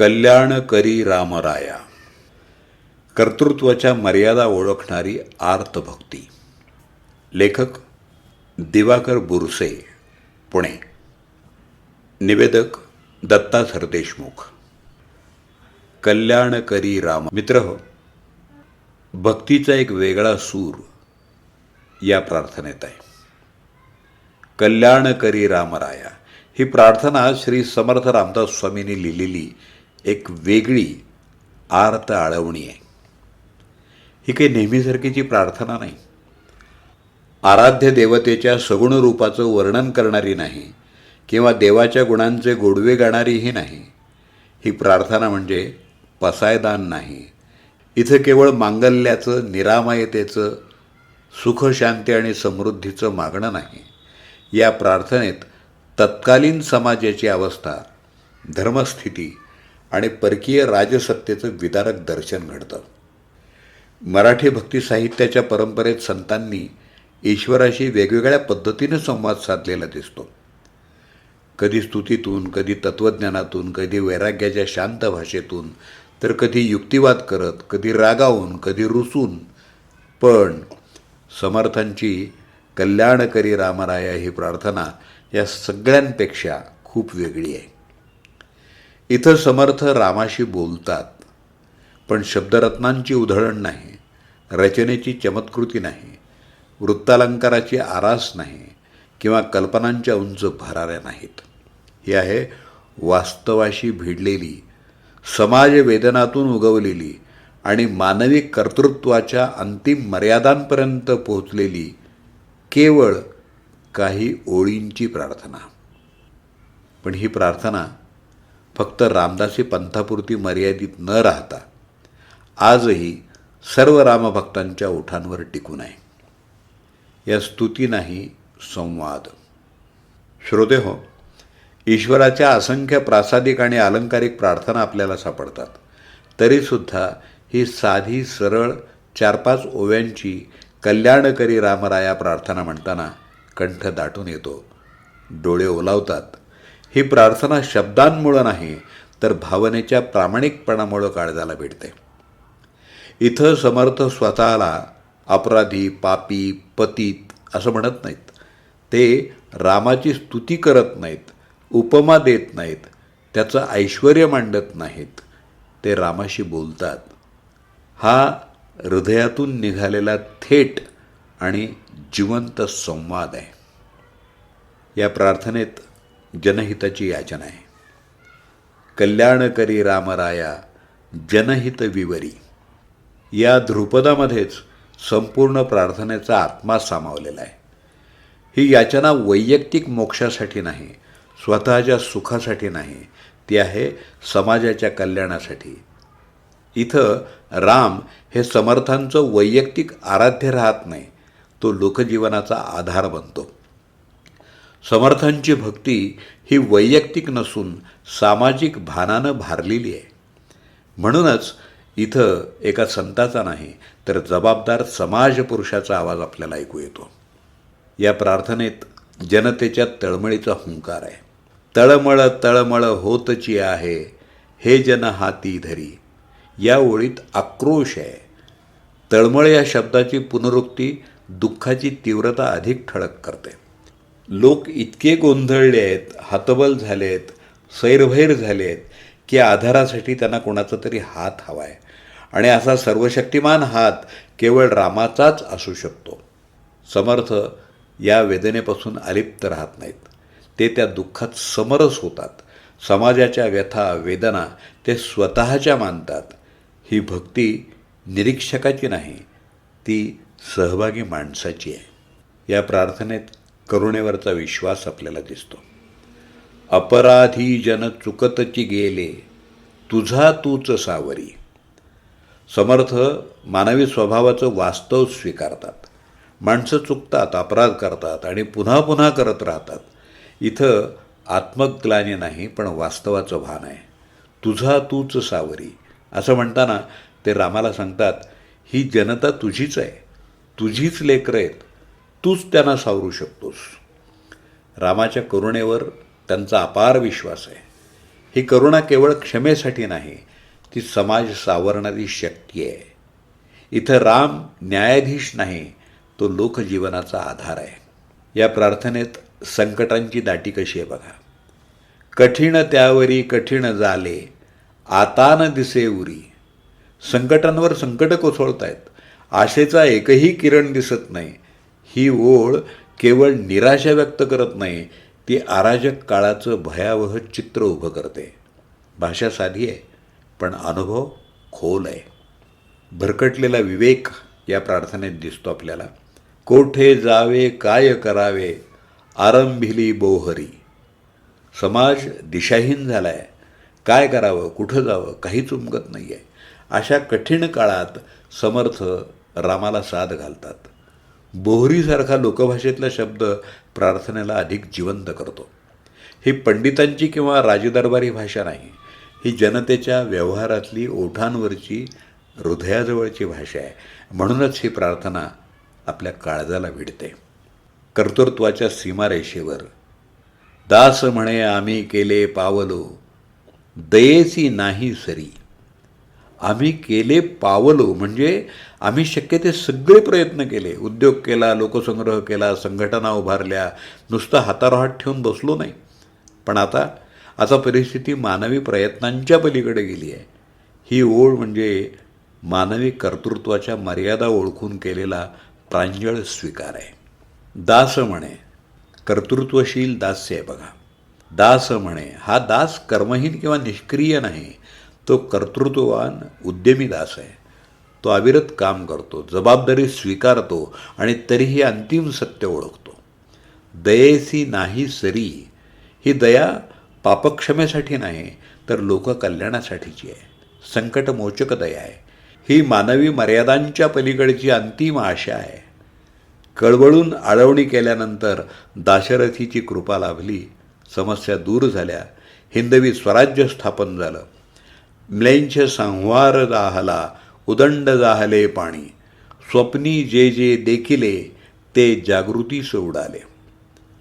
कल्याण करी रामराया. कर्तृत्वाच्या मर्यादा ओळखणारी आर्तभक्ती. लेखक दिवाकर बुरसे पुणे. निवेदक दत्ता सरदेशमुख. कल्याण करी राम मित्र हो भक्तीचा एक वेगळा सूर या प्रार्थनेत आहे. कल्याण करी रामराया. ही प्रार्थना श्री समर्थ रामदास स्वामींनी लिहिलेली एक वेगळी आर्त आळवणी आहे. ही काही नेहमीसारखीची प्रार्थना नाही. आराध्य देवतेच्या सगुण रूपाचं वर्णन करणारी नाही किंवा देवाच्या गुणांचे गोडवे गाणारीही नाही. ही प्रार्थना म्हणजे पसायदान नाही. इथं केवळ मांगल्याचं निरामयतेचं सुखशांती आणि समृद्धीचं मागणं नाही. या प्रार्थनेत तत्कालीन समाजाची अवस्था धर्मस्थिती आणि परकीय राजसत्तेचं विदारक दर्शन घडतं. मराठी भक्ती साहित्याच्या परंपरेत संतांनी ईश्वराशी वेगवेगळ्या पद्धतीनं संवाद साधलेला दिसतो. कधी स्तुतीतून कधी तत्त्वज्ञानातून कधी वैराग्याच्या शांत भाषेतून तर कधी युक्तिवाद करत कधी रागावून कधी रुसून. पण समर्थांची कल्याणकरी रामराया ही प्रार्थना या सगळ्यांपेक्षा खूप वेगळी आहे. इथं समर्थ रामाशी बोलतात. पण शब्दरत्नांची उधळण नाही रचनेची चमत्कृती नाही वृत्तालंकाराची आरास नाही किंवा कल्पनांच्या उंच भराऱ्या नाहीत. ही आहे वास्तवाशी भिडलेली समाज वेदनातून उगवलेली आणि मानवी कर्तृत्वाच्या अंतिम मर्यादांपर्यंत पोहोचलेली केवळ काही ओळींची प्रार्थना. पण ही प्रार्थना फक्त रामदासी पंथापुरती मर्यादित न राहता आजही सर्व रामभक्तांच्या ओठांवर टिकून आहे. या स्तुती नाही संवाद. श्रोते हो ईश्वराच्या असंख्य प्रासादिक आणि अलंकारिक प्रार्थना आपल्याला सापडतात. तरीसुद्धा ही साधी सरळ चार पाच ओव्यांची कल्याणकरी रामराया प्रार्थना म्हणताना कंठ दाटून येतो. डोळे ओलावतात. ही प्रार्थना शब्दांमुळं नाही तर भावनेच्या प्रामाणिकपणामुळं काळजाला भेटते इथं समर्थ स्वतःला अपराधी पापी पतीत असं म्हणत नाहीत. ते रामाची स्तुती करत नाहीत उपमा देत नाहीत त्याचं ऐश्वर मांडत नाहीत. ते रामाशी बोलतात. हा हृदयातून निघालेला थेट आणि जिवंत संवाद आहे. या प्रार्थनेत जनहिताची याचना आहे. कल्याणकरी रामराया जनहित विवरी. या ध्रुपदामध्येच संपूर्ण प्रार्थनेचा आत्मा सामावलेला आहे. ही याचना वैयक्तिक मोक्षासाठी नाही स्वतःच्या सुखासाठी नाही ती आहे समाजाच्या कल्याणासाठी. इथं राम हे समर्थांचं वैयक्तिक आराध्य राहत नाही तो लोकजीवनाचा आधार बनतो. समर्थांची भक्ती ही वैयक्तिक नसून सामाजिक भानानं भारलेली आहे. म्हणूनच इथं एका संताचा नाही तर जबाबदार समाजपुरुषाचा आवाज आपल्याला ऐकू येतो. या प्रार्थनेत जनतेच्या तळमळीचा हुंकार आहे. तळमळ तळमळ होतची आहे हे जन हाती धरी. या ओळीत आक्रोश आहे. तळमळ या शब्दाची पुनरुक्ती दुःखाची तीव्रता अधिक ठळक करते. लोक इतके गोंधळले आहेत हतबल झाले आहेत सैरभैर झाले आहेत की आधारासाठी त्यांना कोणाचा तरी हात हवा आहे आणि असा सर्वशक्तिमान हात केवळ रामाचाच असू शकतो. समर्थ या वेदनेपासून अलिप्त राहत नाहीत. ते त्या दुःखात समरस होतात. समाजाच्या व्यथा वेदना ते स्वतःच्या मानतात. ही भक्ती निरीक्षकाची नाही ती सहभागी माणसाची आहे. या प्रार्थनेत करुणेवरचा विश्वास आपल्याला दिसतो. अपराधी जन चुकतची गेले तुझा तूच सावरी. समर्थ मानवी स्वभावाचं वास्तव स्वीकारतात. माणसं चुकतात अपराध करतात आणि पुन्हा पुन्हा करत राहतात. इथं आत्मग्लानी नाही पण वास्तवाचं भान आहे. तुझा तूच सावरी. असं म्हणताना ते रामाला सांगतात ही जनता तुझीच आहे. तुझीच लेकरं आहेत. तूच त्यांना सावरू शकतोस. रामाच्या करुणेवर त्यांचा अपार विश्वास आहे. ही करुणा केवळ क्षमेसाठी नाही ती समाज सावरणारी शक्ती आहे. इथं राम न्यायाधीश नाही तो लोकजीवनाचा आधार आहे. या प्रार्थनेत संकटांची दाटी कशी आहे बघा. कठीण त्यावरी कठीण झाले आता न दिसे उरी. संकटांवर संकट कोसळत आहेत आशेचा एकही किरण दिसत नाही ही ओळ केवळ निराशा व्यक्त करत नाही ती अराजक काळाचं भयावह चित्र उभं करते. भाषा साधी आहे पण अनुभव खोल आहे. भरकटलेला विवेक या प्रार्थनेत दिसतो आपल्याला. कोठे जावे काय करावे आरंभिली बोहरी. समाज दिशाहीन झाला आहे काय करावं कुठं जावं काहीच उमगत नाही आहे अशा कठीण काळात समर्थ रामाला साथ घालतात. बोहरीसारखा लोकभाषेतला शब्द प्रार्थनेला अधिक जिवंत करतो. ही पंडितांची किंवा राजदरबारी भाषा नाही ही जनतेच्या व्यवहारातली ओठांवरची हृदयाजवळची भाषा आहे. म्हणूनच ही प्रार्थना आपल्या काळजाला भिडते. कर्तृत्वाच्या सीमारेषेवर दास म्हणे आम्ही केले पावलो दयेची नाही सरी. आम्ही केले पावलो म्हणजे आम्ही शक्य ते सगळे प्रयत्न केले. उद्योग केला लोकसंग्रह केला संघटना उभारल्या नुसतं हातावर हात ठेवून बसलो नाही. पण आता आता परिस्थिती मानवी प्रयत्नांच्या पलीकडे गेली आहे. ही ओळ म्हणजे मानवी कर्तृत्वाच्या मर्यादा ओळखून केलेला प्रांजळ स्वीकार आहे. दास म्हणे कर्तृत्वशील दास्य आहे बघा. दास म्हणे हा दास कर्महीन किंवा निष्क्रिय नाही तो कर्तृत्ववान उद्यमी दास आहे. तो अविरत काम करतो जबाबदारी स्वीकारतो आणि तरीही अंतिम सत्य ओळखतो. दयेसी नाही सरी ही दया पापक्षमेसाठी नाही तर लोककल्याणासाठीची आहे. संकटमोचक दया आहे. ही मानवी मर्यादांच्या पलीकडची अंतिम आशा आहे. कळवळून आळवणी केल्यानंतर दाशरथीची कृपा लाभली समस्या दूर झाल्या हिंदवी स्वराज्य स्थापन झालं म्लेंछ संहार जाहला उदंड जाहले पाणी स्वप्नी जे जे देखिले ते जागृती उडाले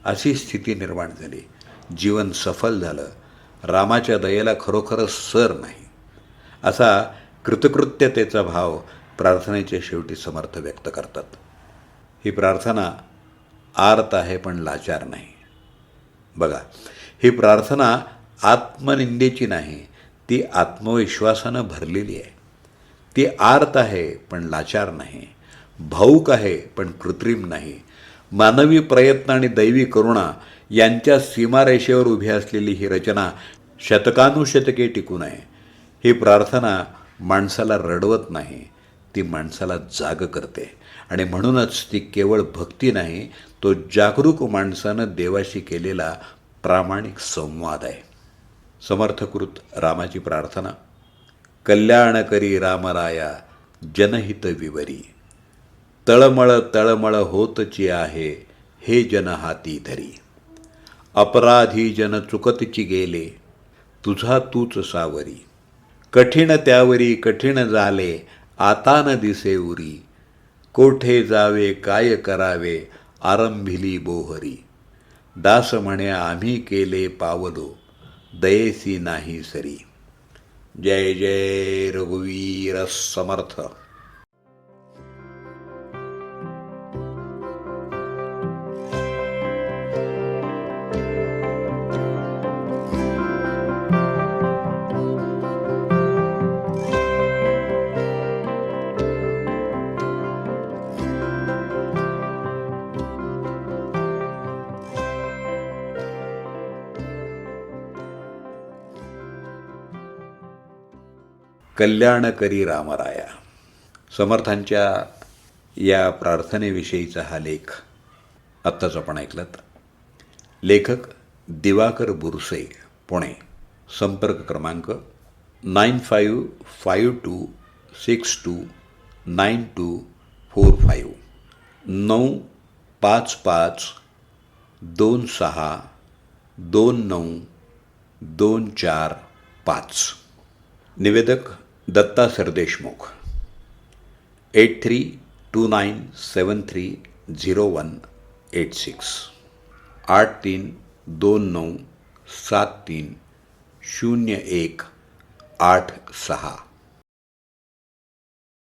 अशी स्थिती निर्माण झाली जीवन सफल झालं रामाच्या दयेला खरोखरच सर नाही असा कृतकृत्यतेचा भाव प्रार्थनेच्या शेवटी समर्थ व्यक्त करतात ही प्रार्थना आर्त आहे पण लाचार नाही बघा ही प्रार्थना आत्मनिंदेची नाही ती आत्मविश्वासानं भरलेली आहे. ती आर्त आहे पण लाचार नाही. भाऊक आहे पण कृत्रिम नाही. मानवी प्रयत्न आणि दैवी करुणा यांच्या सीमारेषेवर उभी असलेली ही रचना शतकानुशतके टिकून आहे. ही प्रार्थना माणसाला रडवत नाही ती माणसाला जाग करते. आणि म्हणूनच ती केवळ भक्ती नाही तो जागरूक माणसानं देवाशी केलेला प्रामाणिक संवाद आहे. समर्थकृत रामाची प्रार्थना. कल्याण करी रामराया जनहित विवरी. तळमळ तळमळ होतची आहे हे जन हाती धरी. अपराधी जन चुकतची गेले तुझा तूच सावरी. कठीण त्यावरी कठीण झाले आता न दिसे उरी. कोठे जावे काय करावे आरंभिली बोहरी. दास म्हणे आम्ही केले पावलो. दयेसी नाही सरी. जय जय रघुवीर समर्थ. कल्याणकरी रामराया. समर्थांच्या या प्रार्थनेविषयीचा हा लेख आत्ताच आपण ऐकलात. लेखक दिवाकर बुरसे पुणे. संपर्क क्रमांक nine five five two six two nine two four five नऊ पाच पाच दोन सहा दोन नऊ दोन चार पाच. निवेदक Datta Sardeshmukh. Eight three two nine seven three zero one eight six. आठ तीन दोन नऊ सात तीन शून्य एक आठ सहा.